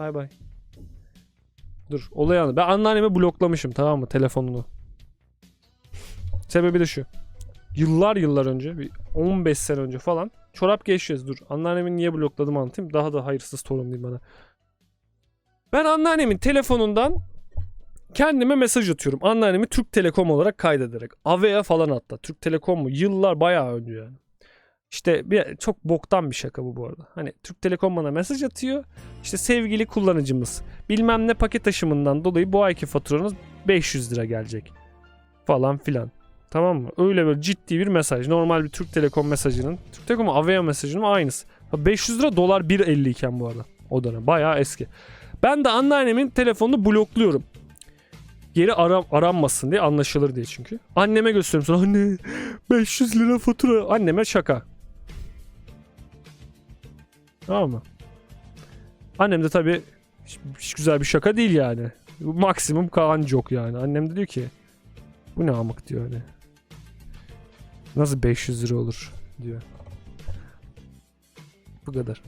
Bay bay. Dur olay anı. Ben anneannemi bloklamışım tamam mı telefonunu. Sebebi de şu. Yıllar yıllar önce bir 15 sene önce falan çorap geçeceğiz dur. Anneannemi niye blokladım anlatayım. Daha da hayırsız torun diyeyim bana. Ben anneannemin telefonundan kendime mesaj atıyorum. Anneannemi Türk Telekom olarak kaydederek. Avea falan hatta. Türk Telekom mu? Yıllar bayağı önce yani. İşte bir, çok boktan bir şaka bu bu arada. Hani Türk Telekom bana mesaj atıyor. İşte sevgili kullanıcımız bilmem ne paket taşımından dolayı bu ayki faturanız 500 lira gelecek. Falan filan. Tamam mı? Öyle böyle ciddi bir mesaj. Normal bir Türk Telekom mesajının, Türk Telekom Avea mesajının aynısı. Ha, 500 lira dolar 1.50 iken bu arada. O dönem bayağı eski. Ben de anneannemin telefonunu blokluyorum. Geri aram, aranmasın diye anlaşılır diye çünkü. Anneme gösteriyorum sonra anne 500 lira fatura. Anneme şaka. Tamam mı? Annem de tabii hiç, hiç güzel bir şaka değil yani. Maksimum Kaan yok yani. Annem de diyor ki bu ne amık diyor hani. Nasıl 500 lira olur diyor. Bu kadar.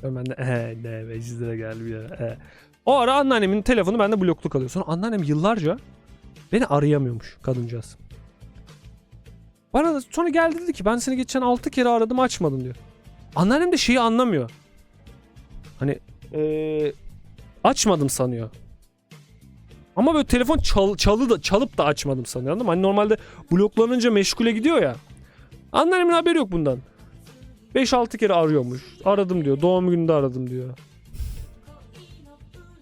Hemen de eee ne 500 lira gelmiyor. Ee. O ara anneannemin telefonu bende blokluk kalıyor. Sonra anneannem yıllarca beni arayamıyormuş kadıncağız. Bana sonra geldi dedi ki ben seni geçen 6 kere aradım açmadın diyor. Anneannem de şeyi anlamıyor. Hani eee, açmadım sanıyor. Ama böyle telefon çal, çalı da, çalıp da açmadım sanıyor anladın mı? Hani normalde bloklanınca meşgule gidiyor ya. Anneannemin haberi yok bundan. 5-6 kere arıyormuş. Aradım diyor. Doğum gününde aradım diyor.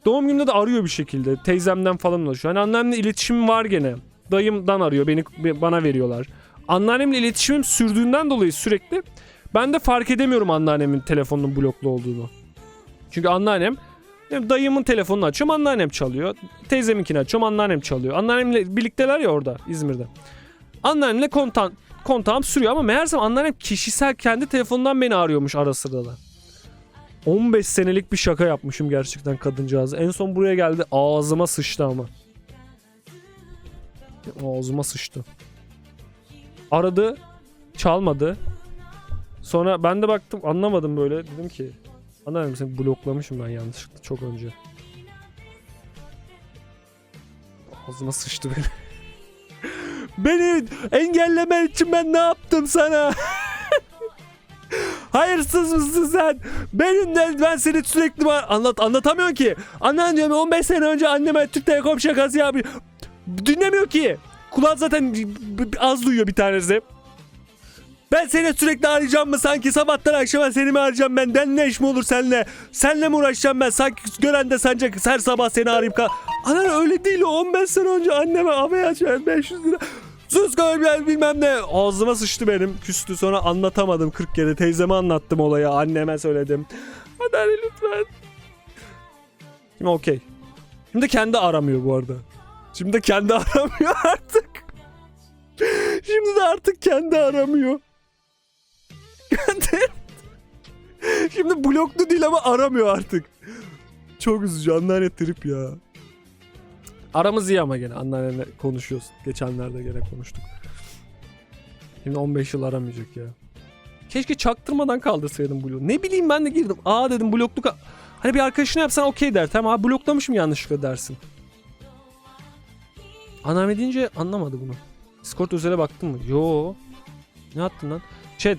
Doğum gününde de arıyor bir şekilde. Teyzemden falan ulaşıyor. Hani anneannemle iletişimim var gene. Dayımdan arıyor. Beni bana veriyorlar. Anneannemle iletişimim sürdüğünden dolayı sürekli ben de fark edemiyorum anneannemin telefonunun bloklu olduğunu. Çünkü anneannem dayımın telefonunu açıyorum anneannem çalıyor. Teyzeminkini açıyorum anneannem çalıyor. Anneannemle birlikteler ya orada İzmir'de. Anneannemle kontan, kontağım sürüyor ama meğersem anneannem kişisel kendi telefonundan beni arıyormuş ara sırada da. 15 senelik bir şaka yapmışım gerçekten kadıncağızı. En son buraya geldi ağzıma sıçtı ama. Ağzıma sıçtı. Aradı, çalmadı. Sonra ben de baktım anlamadım böyle. Dedim ki anneannem seni bloklamışım ben yanlışlıkla çok önce. Ağzıma sıçtı beni. beni engellemen için ben ne yaptım sana? Hayırsız mısın sen? Benim de ben seni sürekli anlat anlatamıyorum ki. Annen diyorum 15 sene önce anneme Türk Telekom şakası yapıyor. Dinlemiyor ki. Kulağın zaten az duyuyor bir tanesi. Ben seni sürekli arayacağım mı sanki sabahtan akşama seni mi arayacağım ben? Ben ne iş mi olur seninle? Seninle mi uğraşacağım ben? Sanki gören de sanacak her sabah seni arayayım. Ka Anan öyle değil o 15 sene önce anneme abi açar 500 lira. Sus ben bilmem ne. Ağzıma sıçtı benim. Küstü sonra anlatamadım 40 kere. Teyzeme anlattım olayı. Anneme söyledim. Hadi lütfen. Şimdi okey. Şimdi kendi aramıyor bu arada. Şimdi kendi aramıyor artık. Şimdi de artık kendi aramıyor. Şimdi bloklu değil ama aramıyor artık. Çok üzücü anneanne trip ya. Aramız iyi ama gene anneannemle konuşuyoruz. Geçenlerde gene konuştuk. Şimdi 15 yıl aramayacak ya. Keşke çaktırmadan kaldırsaydım bloğu. Ne bileyim ben de girdim. Aa dedim blokluk. Hani bir arkadaşına yapsan okey der. Tamam abi bloklamışım yanlışlıkla dersin. Anneanne deyince anlamadı bunu. Discord özele baktın mı? Yo. Ne attın lan? Chat.